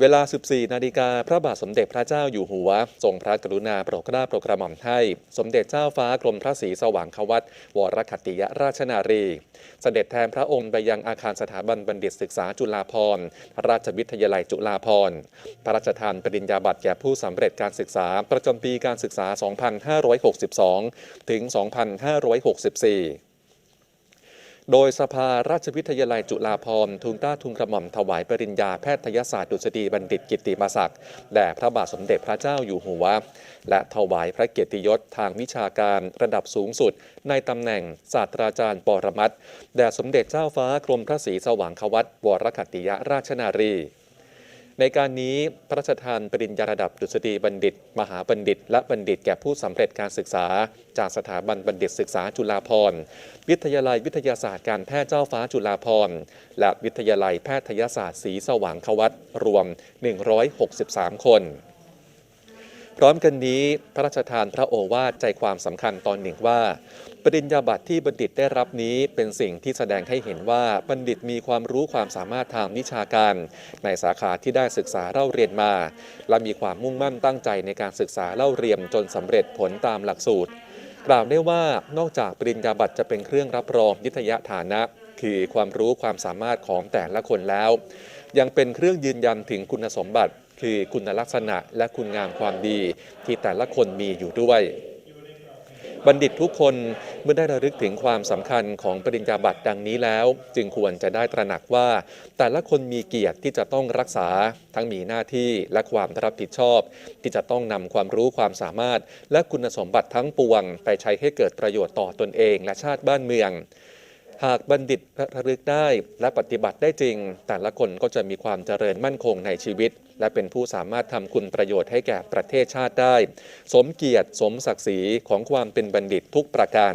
เวลา 14 นาฬิกา พระบาทสมเด็จพระเจ้าอยู่หัว ทรงพระกรุณาโปรดเกล้าโปรดกระหม่อมให้ สมเด็จเจ้าฟ้ากรมพระศรีสว่างควัตวรคตติยราชนารี เสด็จแทนพระองค์ไปยังอาคารสถาบันบัณฑิตศึกษาจุฬาภรณ์ราชวิทยาลัยจุฬาภรณ์พระราชทานปริญญาบัตรแก่ผู้สำเร็จการศึกษาประจำปีการศึกษา 2562 ถึง 2564 โดยสภาราชวิทยาลัยจุฬาภรณ์ทุนต้าทุนกระหม่อมถวายปริญญาแพทยศาสตร์ดุษฎีบัณฑิตกิติมศักดิ์แด่พระบาทสมเด็จพระเจ้าอยู่หัว และถวายพระเกียรติยศทางวิชาการระดับสูงสุด ในตำแหน่งศาสตราจารย์ปรมัตถ์แด่สมเด็จเจ้าฟ้ากรมพระศรีสว่างควัตวรคติยราชนารี ในการนี้พระราชทานปริญญาระดับดุษฎีบัณฑิต มหาบัณฑิต และบัณฑิตแก่ผู้สำเร็จการศึกษา จากสถาบันบัณฑิตศึกษาจุฬาภรณ์วิทยาลัยวิทยาศาสตร์การแพทย์เจ้าฟ้าจุฬาภรณ์และวิทยาลัยแพทยศาสตร์ศรีสว่างควัตรรวม 163 คน พร้อมกันนี้พระราชทานพระโอวาทใจความสำคัญตอนหนึ่งว่า ปริญญาบัตรที่บัณฑิตได้รับนี้เป็นสิ่งที่แสดงให้เห็นว่าบัณฑิตมีความรู้ความสามารถทางวิชาการ ในสาขาที่ได้ศึกษาเล่าเรียนมา และมีความมุ่งมั่นตั้งใจในการศึกษาเล่าเรียนจนสำเร็จผลตามหลักสูตร กล่าวได้ว่านอกจากปริญญาบัตรจะเป็นเครื่องรับรองนิทยฐานะ คือความรู้ความสามารถของแต่ละคนแล้ว ยังเป็นเครื่องยืนยันถึงคุณสมบัติ คือคุณลักษณะและคุณงามความดีที่แต่ละคนมีอยู่ด้วย บัณฑิตทุกคนเมื่อได้ระลึกถึงความสำคัญของปริญญาบัตรดังนี้แล้ว จึงควรจะได้ตระหนักว่า แต่ละคนมีเกียรติที่จะต้องรักษา ทั้งมีหน้าที่และความรับผิดชอบ ที่จะต้องนำความรู้ความสามารถ และคุณสมบัติทั้งปวง ไปใช้ให้เกิดประโยชน์ต่อตนเอง และชาติบ้านเมือง หากบัณฑิตระลึกได้และปฏิบัติได้จริง แต่ละคนก็จะมีความเจริญมั่นคงในชีวิต และเป็นผู้สามารถทำคุณประโยชน์ให้แก่ประเทศชาติได้ สมเกียรติสมศักดิ์ศรีของความเป็นบัณฑิตทุกประการ